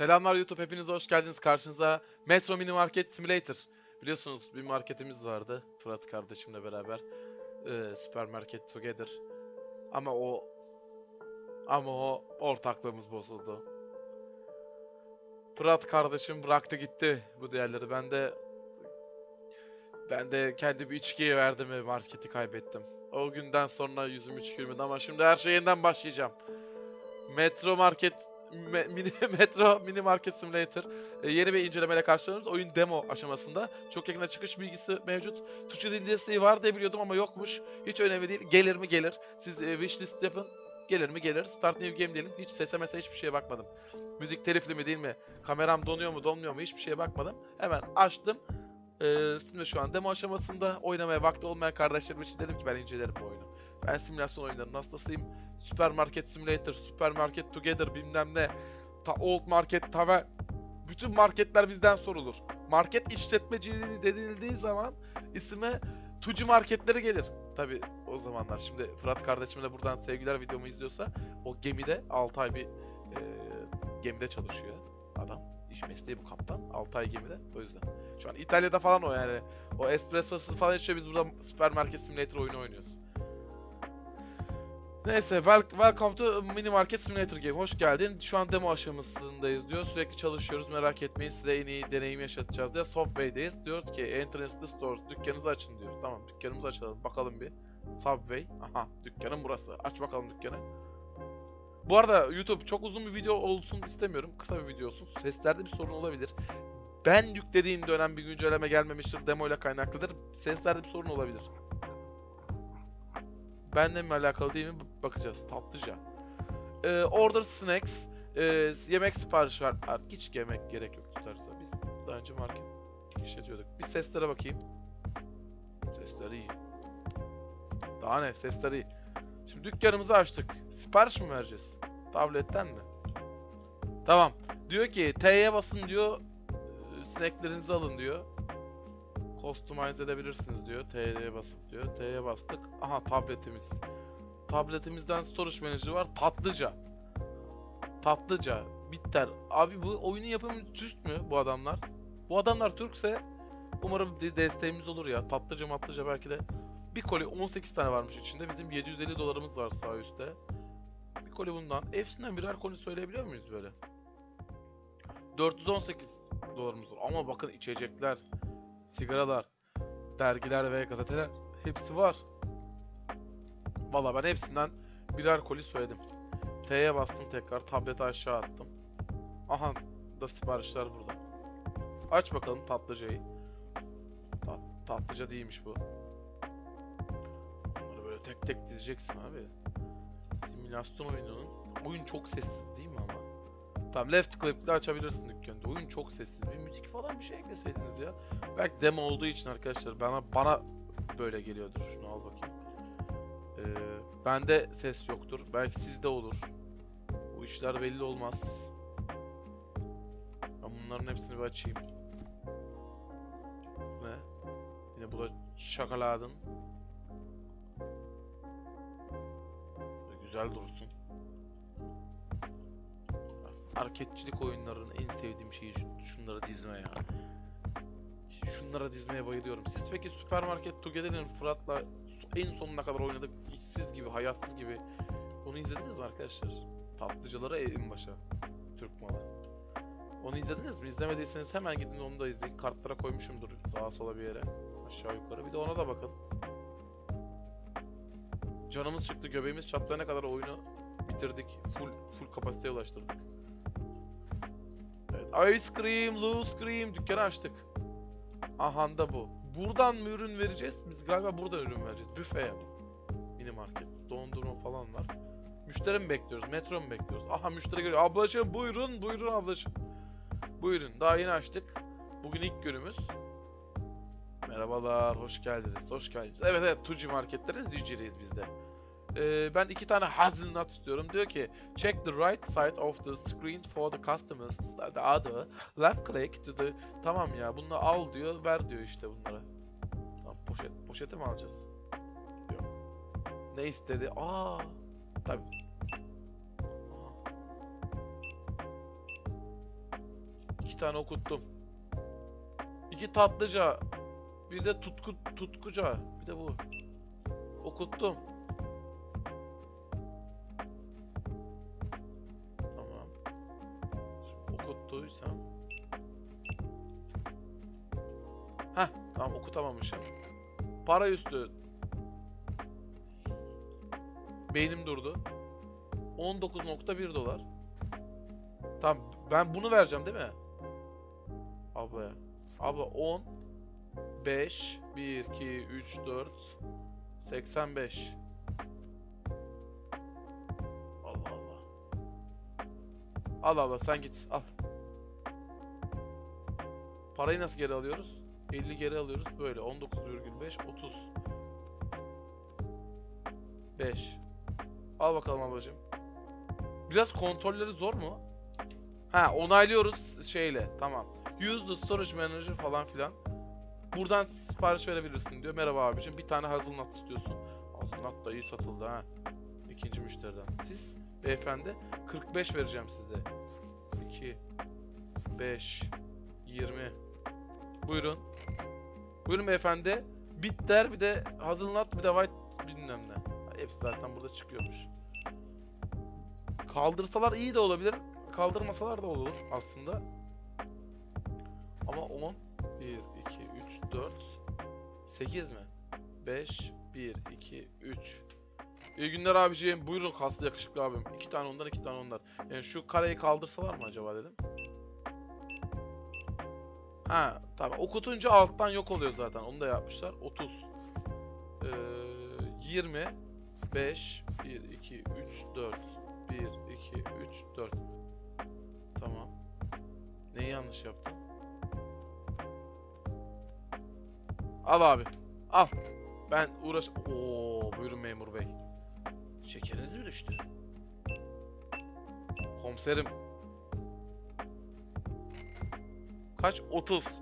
Selamlar YouTube hepiniz hoş geldiniz karşınıza Metro Mini Market Simulator. Biliyorsunuz bir marketimiz vardı Fırat kardeşimle beraber. Ee, Supermarket Together. Ama o ama o ortaklığımız bozuldu. Fırat kardeşim bıraktı gitti bu değerleri. Ben de ben de kendi bir içkiye verdim ve marketi kaybettim. O günden sonra yüzüm hiç gülmedi ama şimdi her şey yeniden başlayacağım. Metro Market Me- mini, Metro Mini Market Simulator e, yeni bir incelemeyle karşılanıyoruz. Oyun demo aşamasında. Çok yakında çıkış bilgisi mevcut. Türkçe dil desteği var diye biliyordum ama yokmuş. Hiç önemli değil. Gelir mi gelir. Siz e, wishlist yapın. Gelir mi gelir. Start new game diyelim. Hiç sese mesela hiçbir şeye bakmadım. Müzik telifli mi değil mi? Kameram donuyor mu donmuyor mu hiçbir şeye bakmadım. Hemen açtım. Ee, Steam'de şu an demo aşamasında oynamaya vakti olmayan kardeşlerim için dedim ki ben incelerim bu oyunu. Ben simülasyon oyunlarının hastasıyım. Supermarket Simulator, Supermarket Together bilmem ne. Ta Old Market, Tavern. Bütün marketler bizden sorulur. Market işletmeciliği denildiği zaman isime Tucu marketleri gelir. Tabi o zamanlar. Şimdi Fırat kardeşime de buradan sevgiler videomu izliyorsa o gemide 6 ay bir e, gemide çalışıyor adam. İş mesleği bu kaptan. 6 ay gemide. O yüzden. Şu an İtalya'da falan o yani. O espressosuz falan içiyor. Biz burada Supermarket Simulator oyunu oynuyoruz. Neyse, wel- welcome to Mini Market Simulator Game. Hoş geldin. Şu an demo aşamasındayız diyor. Sürekli çalışıyoruz. Merak etmeyin. Size en iyi deneyim yaşatacağız diyor. Subway'deyiz. Diyor ki entrance the stores. Dükkanınızı açın diyor. Tamam, dükkanımızı açalım. Bakalım bir. Subway. Aha, dükkanım burası. Aç bakalım dükkanı. Bu arada YouTube çok uzun bir video olsun istemiyorum. Kısa bir video olsun. Seslerde bir sorun olabilir. Ben yüklediğim dönem bir güncelleme gelmemiştir. Demo ile kaynaklıdır. Seslerde bir sorun olabilir. Benle mi alakalı değil mi bakacağız. Tatlıca. Ee, order snacks. Ee, yemek siparişi var. Artık hiç yemek gerek yok tutarsa. Biz daha önce market işletiyorduk. Bir seslere bakayım. Sesleri iyi. Daha ne? Sesleri iyi. Şimdi dükkanımızı açtık. Sipariş mi vereceğiz? Tabletten mi? Tamam. Diyor ki T'ye basın diyor. e, Snacklerinizi alın diyor. Customize edebilirsiniz diyor. T'ye basıp diyor. T'ye bastık. Aha tabletimiz. Tabletimizden storage manager var. Tatlıca. Tatlıca. Bitter. Abi bu oyunun yapımı Türk mü bu adamlar? Bu adamlar Türkse umarım de- desteğimiz olur ya. Tatlıca matlıca belki de. Bir koli 18 tane varmış içinde. Bizim 750 dolarımız var sağ üstte. Bir koli bundan. Hepsinden birer koli söyleyebiliyor muyuz böyle? 418 dolarımız var. Ama bakın içecekler, sigaralar, dergiler ve gazeteler hepsi var. Valla ben hepsinden birer koli söyledim. T'ye bastım tekrar. Tableti aşağı attım. Aha da siparişler burada. Aç bakalım tatlıcayı. Tat- tatlıca değilmiş bu. Bunları böyle tek tek dizeceksin abi. Simülasyon oyununun. Oyun çok sessiz değil mi ama? Tamam left click'le açabilirsin dükkanda. Oyun çok sessiz. Bir müzik falan bir şey ekleseydiniz ya. Belki demo olduğu için arkadaşlar bana bana böyle geliyordur. Şunu al bakayım. Ee, bende ses yoktur. Belki sizde olur. Bu işler belli olmaz. Ben bunların hepsini bir açayım. Ne? Yine bu da şakaladın. Güzel dursun. Hareketçilik oyunlarının en sevdiğim şeyi şu- şunları dizme ya. Şunlara dizmeye bayılıyorum. Siz peki Supermarket Together'ın Fırat'la en sonuna kadar oynadık. işsiz gibi, hayatsız gibi. Onu izlediniz mi arkadaşlar? Tatlıcılara en başa. Türk malı. Onu izlediniz mi? İzlemediyseniz hemen gidin onu da izleyin. Kartlara koymuşumdur sağa sola bir yere. Aşağı yukarı. Bir de ona da bakın. Canımız çıktı, göbeğimiz çatlayana kadar oyunu bitirdik. Full full kapasiteye ulaştırdık. Ice Cream, Loose Cream dükkanı açtık. Aha da bu. Buradan mı ürün vereceğiz? Biz galiba buradan ürün vereceğiz. Büfe bu. Mini market. Dondurma falan var. Müşteri mi bekliyoruz? Metro mu bekliyoruz? Aha müşteri geliyor. Ablacığım buyurun, buyurun ablacığım. Buyurun. Daha yeni açtık. Bugün ilk günümüz. Merhabalar, hoş geldiniz. Hoş geldiniz. Evet evet, Tuci marketlerin zinciriyiz biz de. Ee, ben iki tane hazelnut istiyorum. Diyor ki, check the right side of the screen for the customers. The other, left click to the... Tamam ya, bunu al diyor, ver diyor işte bunlara. Tamam, poşet, poşeti mi alacağız? Yok. Ne istedi? Aa, tabii. Aa. İki tane okuttum. İki tatlıca. Bir de tutku, tutkuca. Bir de bu. Okuttum. Okutamamışım. Para üstü. Beynim durdu. 19.1 dolar. Tamam ben bunu vereceğim değil mi? Ablaya. Abla 10 5 1 2 3 4 85 Allah Allah. Al abla sen git al. Parayı nasıl geri alıyoruz? 50 geri alıyoruz böyle 19,5 30 5 Al bakalım ablacığım. Biraz kontrolleri zor mu? Ha onaylıyoruz şeyle tamam. Use the storage manager falan filan. Buradan sipariş verebilirsin diyor. Merhaba abicim bir tane hazelnut istiyorsun. Hazelnut da iyi satıldı ha. İkinci müşteriden. Siz beyefendi 45 vereceğim size. 2 5 20 Buyurun. Buyurun beyefendi. Bitter bir de hazelnut bir de white bilmem ne. Hepsi zaten burada çıkıyormuş. Kaldırsalar iyi de olabilir. Kaldırmasalar da olur aslında. Ama 10 1 2 3 4 8 mi? 5 1 2 3 İyi günler abiciğim. Buyurun kaslı yakışıklı abim. İki tane ondan iki tane onlar. Yani şu kareyi kaldırsalar mı acaba dedim. Ha tamam. Okutunca alttan yok oluyor zaten. Onu da yapmışlar. 30 ee, 20 5 1 2 3 4 1 2 3 4 Tamam. Neyi yanlış yaptım? Al abi. Al. Ben uğraş... Oo, buyurun memur bey. Şekeriniz mi düştü? Komiserim. Kaç? 30.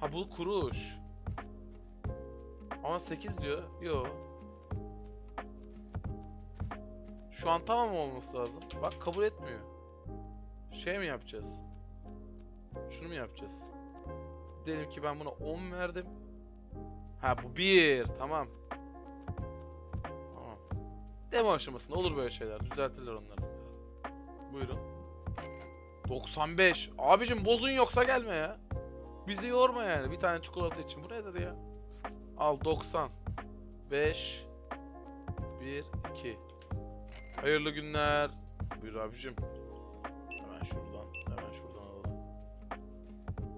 Ha bu kuruş. Ama 8 diyor. Yo. Şu an tamam olması lazım. Bak kabul etmiyor. Şey mi yapacağız? Şunu mu yapacağız? Diyelim ki ben buna 10 verdim. Ha bu 1. Tamam. Tamam. Demo aşamasında olur böyle şeyler. Düzeltirler onları. Buyurun. 95. Abicim bozun yoksa gelme ya. Bizi yorma yani. Bir tane çikolata için. Bu nedir ya? Al 90. 5 1 2 Hayırlı günler. Buyur abicim. Hemen şuradan, hemen şuradan alalım.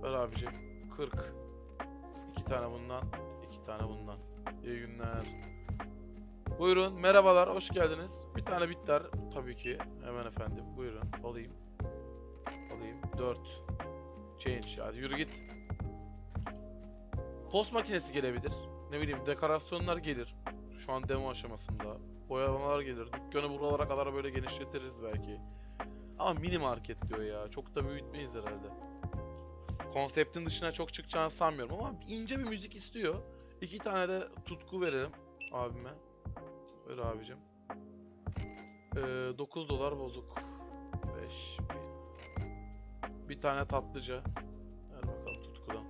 Ver abicim. 40. İki tane bundan, iki tane bundan. İyi günler. Buyurun, merhabalar, hoş geldiniz. Bir tane bitter tabii ki. Hemen efendim, buyurun. Alayım. Alayım. 4. Change. Hadi yürü git. Post makinesi gelebilir. Ne bileyim, dekorasyonlar gelir. Şu an demo aşamasında. Boyamalar gelir. Dükkanı buralara kadar böyle genişletiriz belki. Ama mini market diyor ya. Çok da büyütmeyiz herhalde. Konseptin dışına çok çıkacağını sanmıyorum ama ince bir müzik istiyor. İki tane de tutku verelim abime. Ver abicim. Ee, 9 dolar bozuk. 5 bir, bir tane tatlıca. Ver bakalım tutkudan.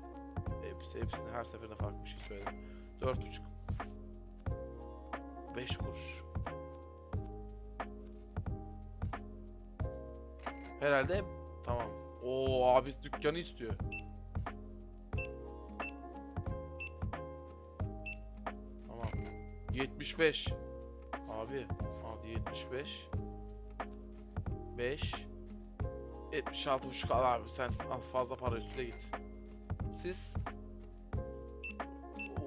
Hepsi hepsini her seferinde farklı bir şey söyledim. 4,5 5 kuruş. Herhalde tamam. Oo abi dükkanı istiyor. Tamam. 75. Abi, abi 75. 5 76 buçuk al abi sen al fazla para üstüne git. Siz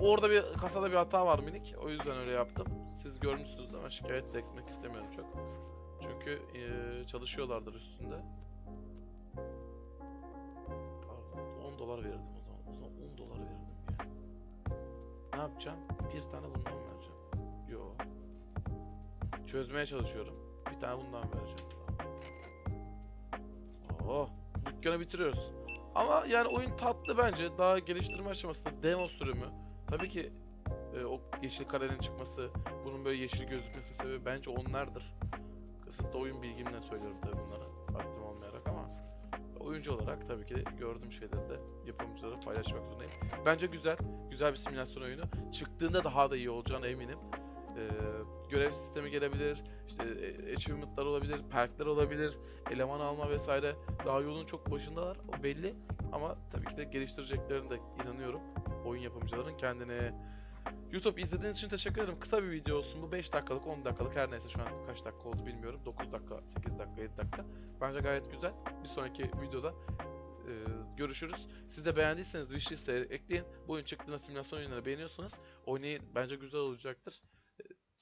Orada bir kasada bir hata var minik. O yüzden öyle yaptım. Siz görmüşsünüz ama şikayet etmek istemiyorum çok. Çünkü eee, çalışıyorlardır üstünde. Pardon 10 dolar verirdim o zaman. O zaman 10 dolar verirdim ya. Ne yapacağım? Bir tane bundan vereceğim. Yo. Çözmeye çalışıyorum. Bir tane bundan vereceğim. Oh, dükkanı bitiriyoruz. Ama yani oyun tatlı bence. Daha geliştirme aşamasında demo sürümü. Tabii ki e, o yeşil karenin çıkması, bunun böyle yeşil gözükmesi sebebi bence onlardır. Kısıtlı oyun bilgimle söylüyorum tabii bunları. Vaktim olmayarak ama. oyuncu olarak tabii ki gördüğüm şeyleri de yapımcılara paylaşmak zorundayım. Bence güzel, güzel bir simülasyon oyunu. Çıktığında daha da iyi olacağına eminim. Ee, görev sistemi gelebilir, işte e, achievement'lar olabilir, perkler olabilir, eleman alma vesaire. Daha yolun çok başındalar, o belli. Ama tabii ki de geliştireceklerine de inanıyorum. Oyun yapımcıların kendine. YouTube izlediğiniz için teşekkür ederim. Kısa bir video olsun bu. 5 dakikalık, 10 dakikalık her neyse şu an kaç dakika oldu bilmiyorum. 9 dakika, 8 dakika, 7 dakika. Bence gayet güzel. Bir sonraki videoda e, görüşürüz. Siz de beğendiyseniz wishlist'e ekleyin. Bu oyun çıktığında simülasyon oyunları beğeniyorsanız oynayın. Bence güzel olacaktır.